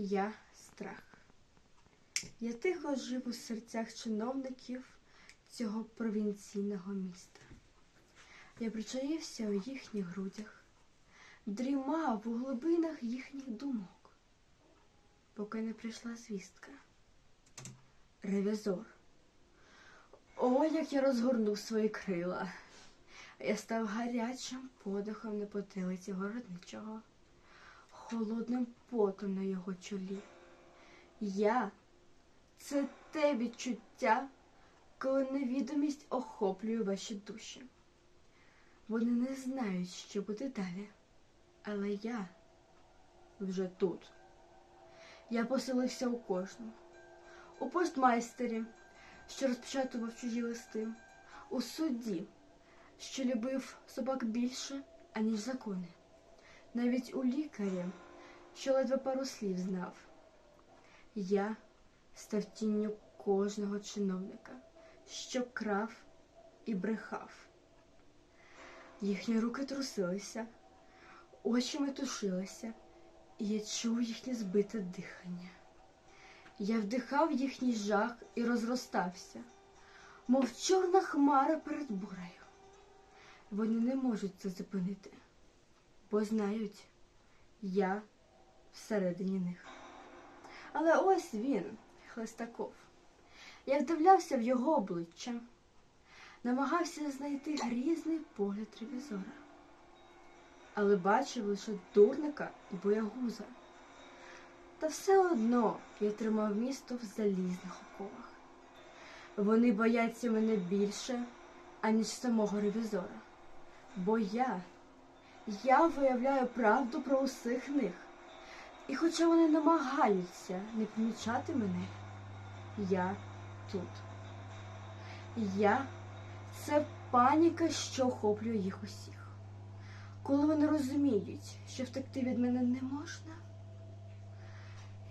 Я страх. Я тихо жив у серцях чиновників цього провінційного міста. Я причаївся у їхніх грудях, дрімав у глибинах їхніх думок, поки не прийшла звістка. Ревізор. О, як я розгорнув свої крила. Я став гарячим подихом на потилиці городничого, холодним потом на його чолі. Я це те відчуття, коли невідомість охоплює ваші душі. Вони не знають, що буде далі, але я вже тут. Я поселився у кожному, у постмайстері, що розпечатував чужі листи, у судді, що любив собак більше, аніж закони, навіть у лікарі, що ледве пару слів знав. Я став тінню кожного чиновника, що крав і брехав. Їхні руки трусилися, очі метушилися, і я чув їхнє збите дихання. Я вдихав їхній жах і розростався, мов чорна хмара перед бурею. Вони не можуть це зупинити, бо знають, я всередині них. Але ось він, Хлестаков. Я вдивлявся в його обличчя, намагався знайти грізний погляд ревізора, але бачив лише дурника і боягуза. Та все одно я тримав місто в залізних оковах. Вони бояться мене більше, аніж самого ревізора. Бо я, я виявляю правду про усіх них. І хоча вони намагаються не помічати мене, я тут. Я це паніка, що охоплює їх усіх. Коли вони розуміють, що втекти від мене не можна,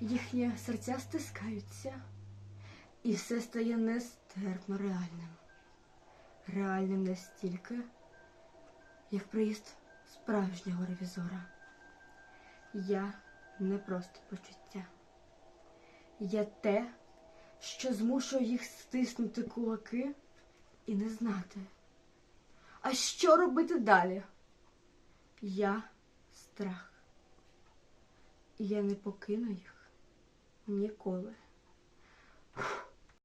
їхні серця стискаються, і все стає нестерпно реальним. Реальним настільки, як приїзд справжнього ревізора. Я не просто почуття. Я те, що змушує їх стиснути кулаки і не знати. А що робити далі? Я страх. І я не покину їх ніколи.